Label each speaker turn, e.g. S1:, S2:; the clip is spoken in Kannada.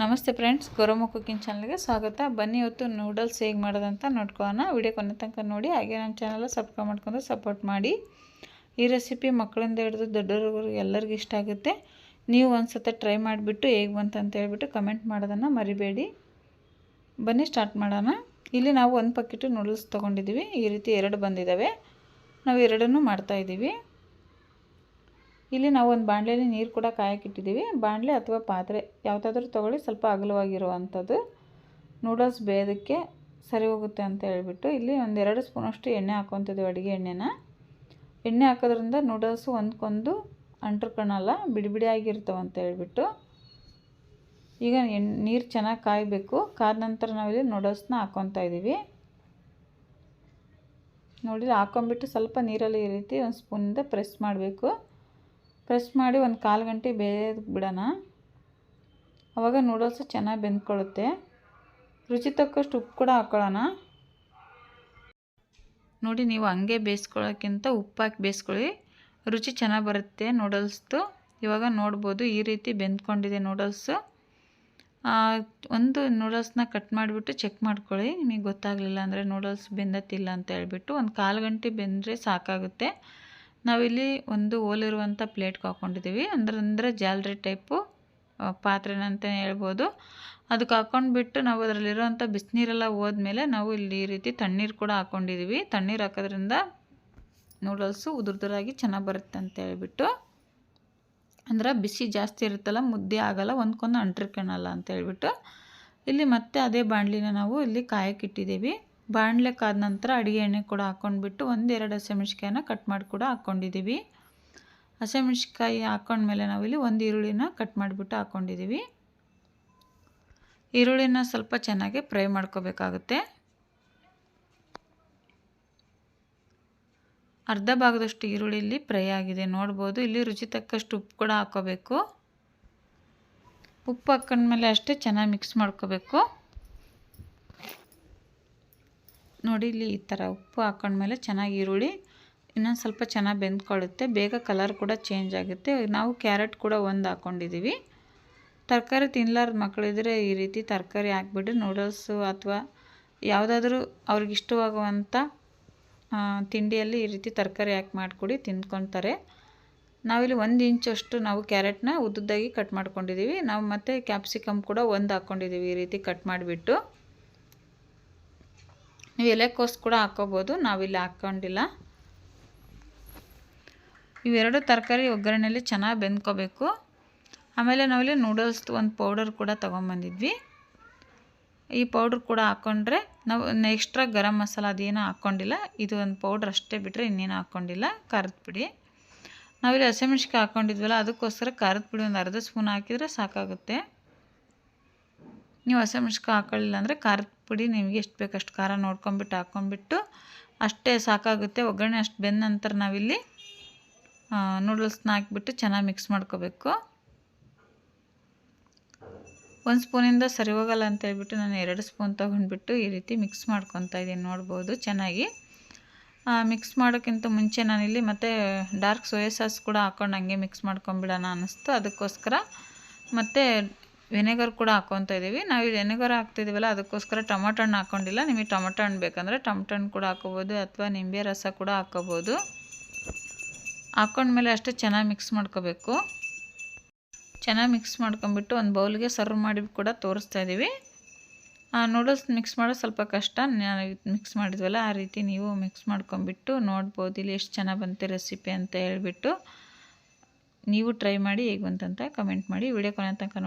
S1: ನಮಸ್ತೆ ಫ್ರೆಂಡ್ಸ್, ಗೌರಮ್ಮ ಕುಕ್ಕಿಂಗ್ ಚಾನಲ್ಗೆ ಸ್ವಾಗತ. ಬನ್ನಿ ಇವತ್ತು ನೂಡಲ್ಸ್ ಹೇಗೆ ಮಾಡೋದಂತ ನೋಡ್ಕೊಳ್ಳೋಣ. ವಿಡಿಯೋ ಕೊನೆ ತನಕ ನೋಡಿ, ಹಾಗೆ ನಮ್ಮ ಚಾನಲ್ ಸಬ್ಸ್ಕ್ರೈಬ್ ಮಾಡ್ಕೊಂಡು ಸಪೋರ್ಟ್ ಮಾಡಿ. ಈ ರೆಸಿಪಿ ಮಕ್ಕಳಿಂದ ಹಿಡಿದು ದೊಡ್ಡವ್ರಿಗೂ ಎಲ್ಲರಿಗೂ ಇಷ್ಟ ಆಗುತ್ತೆ. ನೀವು ಒಂದು ಸತ ಟ್ರೈ ಮಾಡಿಬಿಟ್ಟು ಹೇಗೆ ಬಂತು ಅಂತ ಹೇಳ್ಬಿಟ್ಟು ಕಮೆಂಟ್ ಮಾಡೋದನ್ನು ಮರಿಬೇಡಿ. ಬನ್ನಿ ಸ್ಟಾರ್ಟ್ ಮಾಡೋಣ. ಇಲ್ಲಿ ನಾವು ಒಂದು ಪಕೆಟು ನೂಡಲ್ಸ್ ತೊಗೊಂಡಿದ್ದೀವಿ. ಈ ರೀತಿ ಎರಡು ಬಂದಿದ್ದಾವೆ. ನಾವು ಎರಡನ್ನೂ ಮಾಡ್ತಾಯಿದ್ದೀವಿ ಇಲ್ಲಿ ನಾವು ಒಂದು ಬಾಣಲೆಯಲ್ಲಿ ನೀರು ಕೂಡ ಕಾಯಕ್ಕಿಟ್ಟಿದ್ದೀವಿ ಬಾಣಲೆ ಅಥವಾ ಪಾತ್ರೆ ಯಾವುದಾದ್ರೂ ತೊಗೊಳ್ಳಿ, ಸ್ವಲ್ಪ ಅಗಲವಾಗಿರುವಂಥದ್ದು. ನೂಡಲ್ಸ್ ಬೇಯೋದಕ್ಕೆ ಸರಿ ಹೋಗುತ್ತೆ ಅಂತ ಹೇಳಿಬಿಟ್ಟು ಇಲ್ಲಿ ಒಂದೆರಡು ಸ್ಪೂನಷ್ಟು ಎಣ್ಣೆ ಹಾಕ್ಕೊತಿದ್ದೀವಿ ಅಡುಗೆ ಎಣ್ಣೆನ. ಎಣ್ಣೆ ಹಾಕೋದ್ರಿಂದ ನೂಡಲ್ಸು ಒಂದ್ಕೊಂದು ಅಂಟ್ರಕೊಳ್ಳಲ್ಲ ಬಿಡಿ ಬಿಡಿಯಾಗಿರ್ತವೆ ಅಂತ ಹೇಳ್ಬಿಟ್ಟು. ಈಗ ನೀರು ಚೆನ್ನಾಗಿ ಕಾಯಬೇಕು. ಕಾದ ನಂತರ ನಾವಿಲ್ಲಿ ನೂಡಲ್ಸ್ನ ಹಾಕ್ಕೊತಾ ಇದ್ದೀವಿ. ನೋಡಿ ಹಾಕೊಂಬಿಟ್ಟು ಸ್ವಲ್ಪ ನೀರಲ್ಲಿ ಈ ರೀತಿ ಒಂದು ಸ್ಪೂನಿಂದ ಪ್ರೆಸ್ ಮಾಡಬೇಕು. ಪ್ರೆಸ್ ಮಾಡಿ ಒಂದು ಕಾಲು ಗಂಟೆ ಬೇಯೋದಕ್ಕೆ ಬಿಡೋಣ. ಆವಾಗ ನೂಡಲ್ಸು ಚೆನ್ನಾಗಿ ಬೆಂದ್ಕೊಳ್ಳುತ್ತೆ. ರುಚಿ ತಕ್ಕಷ್ಟು ಉಪ್ಪು ಕೂಡ ಹಾಕ್ಕೊಳ್ಳೋಣ ನೋಡಿ ನೀವು ಹಂಗೆ ಬೇಯಿಸ್ಕೊಳ್ಳೋಕ್ಕಿಂತ ಉಪ್ಪು ಹಾಕಿ ಬೇಯಿಸ್ಕೊಳ್ಳಿ. ರುಚಿ ಚೆನ್ನಾಗಿ ಬರುತ್ತೆ ನೂಡಲ್ಸ್ದು ಇವಾಗ ನೋಡ್ಬೋದು ಈ ರೀತಿ ಬೆಂದ್ಕೊಂಡಿದೆ ನೂಡಲ್ಸು ಒಂದು ನೂಡಲ್ಸ್ನ ಕಟ್ ಮಾಡಿಬಿಟ್ಟು ಚೆಕ್ ಮಾಡ್ಕೊಳ್ಳಿ. ನಿಮಗೆ ಗೊತ್ತಾಗಲಿಲ್ಲ ಅಂದರೆ ನೂಡಲ್ಸ್ ಬೆಂದತ್ತಿಲ್ಲ ಅಂತ ಹೇಳ್ಬಿಟ್ಟು ಒಂದು ಕಾಲು ಗಂಟೆ ಬೆಂದರೆ ಸಾಕಾಗುತ್ತೆ. ನಾವಿಲ್ಲಿ ಒಂದು ಓಲಿರುವಂಥ ಪ್ಲೇಟ್ಗೆ ಹಾಕ್ಕೊಂಡಿದ್ದೀವಿ. ಅಂದ್ರೆ, ಅಂದರೆ ಜಾಲರಿ ಟೈಪು ಪಾತ್ರೆನಂತಲೇ ಹೇಳ್ಬೋದು. ಅದಕ್ಕೆ ಹಾಕ್ಕೊಂಡ್ಬಿಟ್ಟು ನಾವು ಅದರಲ್ಲಿರುವಂಥ ಬಿಸಿನೀರೆಲ್ಲ ಹೋದ್ಮೇಲೆ ನಾವು ಇಲ್ಲಿ ಈ ರೀತಿ ತಣ್ಣೀರು ಕೂಡ ಹಾಕ್ಕೊಂಡಿದ್ದೀವಿ. ತಣ್ಣೀರು ಹಾಕೋದ್ರಿಂದ ನೂಡಲ್ಸು ಉದುರ್ದುರಾಗಿ ಚೆನ್ನಾಗಿ ಬರುತ್ತೆ ಅಂತ ಹೇಳ್ಬಿಟ್ಟು. ಅಂದ್ರೆ, ಬಿಸಿ ಜಾಸ್ತಿ ಇರುತ್ತಲ್ಲ, ಮುದ್ದೆ ಆಗಲ್ಲ, ಒಂದ್ಕೊಂದು ಅಂಟಿರ್ಕೊಳಲ್ಲ ಅಂತ ಹೇಳ್ಬಿಟ್ಟು. ಇಲ್ಲಿ ಮತ್ತೆ ಅದೇ ಬಾಣಲಿನ ನಾವು ಇಲ್ಲಿ ಕಾಯಕ್ಕಿಟ್ಟಿದ್ದೀವಿ ಬಾಣಲೆ ಕಾದ ನಂತರ ಅಡುಗೆ ಎಣ್ಣೆ ಕೂಡ ಹಾಕ್ಕೊಂಡ್ಬಿಟ್ಟು ಒಂದೆರಡು ಹಸಿಮೆಣ್ಸಿಕಾಯನ್ನ ಕಟ್ ಮಾಡಿ ಕೂಡ ಹಾಕ್ಕೊಂಡಿದ್ದೀವಿ ಹಸಿಮೆಣ್ಸಿಕಾಯಿ ಹಾಕ್ಕೊಂಡ್ಮೇಲೆ ನಾವಿಲ್ಲಿ ಒಂದು ಈರುಳ್ಳಿನ ಕಟ್ ಮಾಡಿಬಿಟ್ಟು ಹಾಕ್ಕೊಂಡಿದ್ದೀವಿ ಈರುಳ್ಳಿನ ಸ್ವಲ್ಪ ಚೆನ್ನಾಗಿ ಫ್ರೈ ಮಾಡ್ಕೋಬೇಕಾಗುತ್ತೆ. ಅರ್ಧ ಭಾಗದಷ್ಟು ಈರುಳ್ಳಿ ಫ್ರೈ ಆಗಿದೆ, ನೋಡ್ಬೋದು. ಇಲ್ಲಿ ರುಚಿ ತಕ್ಕಷ್ಟು ಉಪ್ಪು ಕೂಡ ಹಾಕ್ಕೋಬೇಕು ಉಪ್ಪು ಹಾಕ್ಕೊಂಡ್ಮೇಲೆ ಅಷ್ಟೇ ಚೆನ್ನಾಗಿ ಮಿಕ್ಸ್ ಮಾಡ್ಕೋಬೇಕು. ನೋಡಿ ಇಲ್ಲಿ ಈ ಥರ ಉಪ್ಪು ಹಾಕೊಂಡ್ಮೇಲೆ ಚೆನ್ನಾಗಿ ಈರುಳ್ಳಿ ಇನ್ನೊಂದು ಸ್ವಲ್ಪ ಚೆನ್ನಾಗಿ ಬೆಂದ್ಕೊಳ್ಳುತ್ತೆ. ಬೇಗ ಕಲರ್ ಕೂಡ ಚೇಂಜ್ ಆಗುತ್ತೆ. ನಾವು ಕ್ಯಾರೆಟ್ ಕೂಡ ಒಂದು ಹಾಕ್ಕೊಂಡಿದ್ದೀವಿ ತರಕಾರಿ ತಿನ್ನಲಾರ್ದ ಮಕ್ಕಳಿದ್ರೆ ಈ ರೀತಿ ತರಕಾರಿ ಹಾಕ್ಬಿಟ್ಟು ನೂಡಲ್ಸು ಅಥವಾ ಯಾವುದಾದ್ರೂ ಅವ್ರಿಗೆ ಇಷ್ಟವಾಗುವಂಥ ತಿಂಡಿಯಲ್ಲಿ ಈ ರೀತಿ ತರಕಾರಿ ಹಾಕಿ ಮಾಡಿಕೊಡಿ, ತಿಂದ್ಕೊತಾರೆ. ನಾವಿಲ್ಲಿ ಒಂದು ಇಂಚಷ್ಟು ನಾವು ಕ್ಯಾರೆಟ್ನ ಉದ್ದುದ್ದಾಗಿ ಕಟ್ ಮಾಡ್ಕೊಂಡಿದ್ದೀವಿ. ನಾವು ಮತ್ತು ಕ್ಯಾಪ್ಸಿಕಮ್ ಕೂಡ ಒಂದು ಹಾಕ್ಕೊಂಡಿದ್ದೀವಿ ಈ ರೀತಿ ಕಟ್ ಮಾಡಿಬಿಟ್ಟು. ನೀವು ಎಲೆಕೋಸು ಕೂಡ ಹಾಕ್ಕೋಬೋದು ನಾವಿಲ್ಲಿ ಹಾಕ್ಕೊಂಡಿಲ್ಲ ಇವೆರಡು ತರಕಾರಿ ಒಗ್ಗರಣೆಯಲ್ಲಿ ಚೆನ್ನಾಗಿ ಬೆಂದ್ಕೋಬೇಕು. ಆಮೇಲೆ ನಾವಿಲ್ಲಿ ನೂಡಲ್ಸ್ದು ಒಂದು ಪೌಡರ್ ಕೂಡ ತೊಗೊಂಬಂದಿದ್ವಿ. ಈ ಪೌಡ್ರ್ ಕೂಡ ಹಾಕ್ಕೊಂಡ್ರೆ ನಾವು ಎಕ್ಸ್ಟ್ರಾ ಗರಂ ಮಸಾಲ ಅದೇನೂ ಹಾಕ್ಕೊಂಡಿಲ್ಲ ಇದು ಒಂದು ಪೌಡ್ರ್ ಅಷ್ಟೇ ಬಿಟ್ಟರೆ ಇನ್ನೇನು ಹಾಕ್ಕೊಂಡಿಲ್ಲ ಖಾರದ ಪುಡಿ. ನಾವಿಲ್ಲಿ ಹಸಿಮೆಣ್ಸಿಕಾಯಿ ಹಾಕ್ಕೊಂಡಿದ್ವಲ್ಲ ಅದಕ್ಕೋಸ್ಕರ ಖಾರದ ಪುಡಿ ಒಂದು ಅರ್ಧ ಸ್ಪೂನ್ ಹಾಕಿದರೆ ಸಾಕಾಗುತ್ತೆ. ನೀವು ಹಸಿಮೆಣ್ಸಿಕಾಯಿ ಹಾಕೊಳ್ಳಿಲ್ಲ ಅಂದರೆ ಖಾರದ ಪುಡಿ ನಿಮಗೆ ಎಷ್ಟು ಬೇಕು ಅಷ್ಟು ಖಾರ ನೋಡ್ಕೊಂಬಿಟ್ಟು ಹಾಕ್ಕೊಂಬಿಟ್ಟು ಅಷ್ಟೇ ಸಾಕಾಗುತ್ತೆ. ಒಗ್ಗರಣೆ ಅಷ್ಟು ಬೆಂದ ನಂತರ ನಾವಿಲ್ಲಿ ನೂಡಲ್ಸ್ನ ಹಾಕಿಬಿಟ್ಟು ಚೆನ್ನಾಗಿ ಮಿಕ್ಸ್ ಮಾಡ್ಕೋಬೇಕು. ಒಂದು ಸ್ಪೂನಿಂದ ಸರಿ ಹೋಗಲ್ಲ ಅಂತ ಹೇಳ್ಬಿಟ್ಟು ನಾನು ಎರಡು ಸ್ಪೂನ್ ತೊಗೊಂಡ್ಬಿಟ್ಟು ಈ ರೀತಿ ಮಿಕ್ಸ್ ಮಾಡ್ಕೊತಾ ಇದ್ದೀನಿ. ನೋಡ್ಬೋದು ಚೆನ್ನಾಗಿ. ಮಿಕ್ಸ್ ಮಾಡೋಕ್ಕಿಂತ ಮುಂಚೆ ನಾನಿಲ್ಲಿ ಮತ್ತು ಡಾರ್ಕ್ ಸೋಯಾ ಸಾಸ್ ಕೂಡ ಹಾಕ್ಕೊಂಡು ಹಂಗೆ ಮಿಕ್ಸ್ ಮಾಡ್ಕೊಂಬಿಡೋಣ ಅನ್ನಿಸ್ತು. ಅದಕ್ಕೋಸ್ಕರ ಮತ್ತು ವಿನೆಗರ್ ಕೂಡ ಹಾಕ್ಕೊತಾ ಇದ್ದೀವಿ ನಾವು ವಿನೆಗರ್ ಹಾಕ್ತಿದ್ದೀವಲ್ಲ ಅದಕ್ಕೋಸ್ಕರ ಟೊಮೊಟೊ ಹಣ್ಣು ಹಾಕ್ಕೊಂಡಿಲ್ಲ ನಿಮಗೆ ಟೊಮೊಟೊ ಹಣ್ಣು ಬೇಕಂದರೆ ಟೊಮೊಟೊ ಹಣ್ಣು ಕೂಡ ಹಾಕ್ಕೋಬೋದು ಅಥವಾ ನಿಂಬೆ ರಸ ಕೂಡ ಹಾಕ್ಕೋಬೋದು ಹಾಕ್ಕೊಂಡ್ಮೇಲೆ ಅಷ್ಟೇ ಚೆನ್ನಾಗಿ ಮಿಕ್ಸ್ ಮಾಡ್ಕೋಬೇಕು. ಚೆನ್ನಾಗಿ ಮಿಕ್ಸ್ ಮಾಡ್ಕೊಂಬಿಟ್ಟು ಒಂದು ಬೌಲ್ಗೆ ಸರ್ವ್ ಮಾಡಿ ಕೂಡ ತೋರಿಸ್ತಾ ಇದ್ದೀವಿ ನೂಡಲ್ಸ್ ಮಿಕ್ಸ್ ಮಾಡೋದು ಸ್ವಲ್ಪ ಕಷ್ಟ. ನಾನು ಮಿಕ್ಸ್ ಮಾಡಿದ್ವಲ್ಲ, ಆ ರೀತಿ ನೀವು ಮಿಕ್ಸ್ ಮಾಡ್ಕೊಂಬಿಟ್ಟು ನೋಡ್ಬೋದು. ಇಲ್ಲಿ ಎಷ್ಟು ಚೆನ್ನಾಗಿ ಬಂತೆ ರೆಸಿಪಿ ಅಂತ ಹೇಳ್ಬಿಟ್ಟು ನೀವು ಟ್ರೈ ಮಾಡಿ ಹೇಗೆ ಬಂತಂತ ಕಮೆಂಟ್ ಮಾಡಿ. ವಿಡಿಯೋ ಕೊನೆ ತನಕ ನೋಡಿ